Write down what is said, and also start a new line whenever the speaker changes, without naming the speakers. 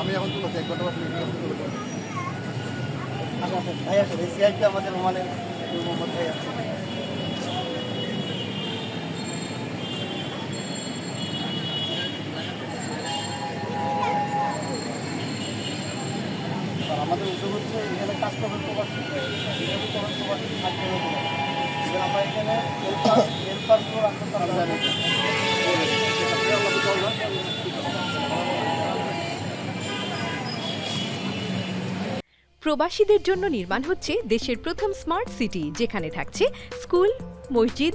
আমি এখন তুলেছি এক ঘণ্টা
ভাই আসলে সিআইপি আমাদের ওমানের মোহাম্মদ ভাই আছে। আমাদের উদ্যোগ হচ্ছে এখানে কাজ প্রবাসী প্রবাসী আমরা এখানে
প্রবাসীদের জন্য নির্মাণ হচ্ছে দেশের প্রথম স্মার্ট সিটি যেখানে থাকছে স্কুল মসজিদ